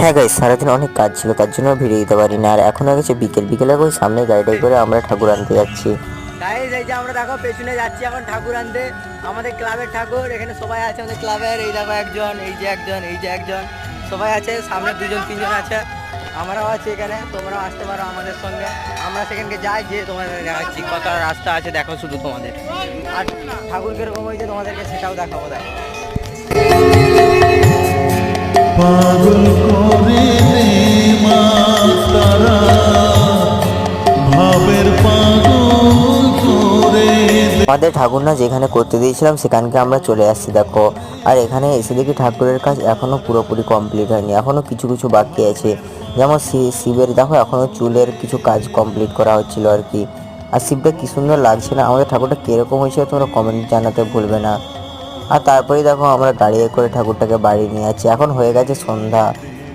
হ্যাঁ গাই সারাদিন অনেক কাজ ছিল তার জন্য ভিডিও দিতে পারি না আর এখন হয়ে গেছে বিকেল বিকেলে ওই সামনে গাড়িটাই করে আমরা ঠাকুর আনতে যাচ্ছি। গাইজ এই যে আমরা দেখো পেছনে যাচ্ছি এখন ঠাকুর আনতে। আমাদের ক্লাবের ঠাকুর এখানে সবাই আছে আমাদের ক্লাবের। এই দেখো একজন এই যে একজন এই যে একজন। সবাই আছে সামনে দুজন তিনজন আছে। আমরাও আছি এখানে তোমরাও আসতে পারো আমাদের সঙ্গে। আমরা সেখানকে যাই যে তোমাদের দেখাচ্ছি কত রাস্তা আছে দেখো শুধু তোমাদের। আর ঠাকুর কীরকম হয়েছে তোমাদেরকে সেটাও দেখাবো দেখো। আমাদের ঠাকুর না যেখানে করতে দিয়েছিলাম, সেখানকে আমরা চলে আসছি, দেখো। আর এখানে এসে দেখি ঠাকুরের কাজ এখনও পুরোপুরি কমপ্লিট হয়নি। এখনও কিছু কিছু বাকি আছে। যেমন শিবের, দেখো, এখনও চুলের কিছু কাজ কমপ্লিট করা হচ্ছিল আর কি। আর শিবটা কি সুন্দর লাগছে না? আমাদের ঠাকুরটা কীরকম হয়েছিল তোমরা কমেন্ট জানাতে ভুলবে না। আর তারপরেই দেখো আমরা গাড়ি করে ঠাকুরটাকে বাড়ি নিয়ে যাচ্ছি এখন হয়ে গেছে সন্ধ্যা।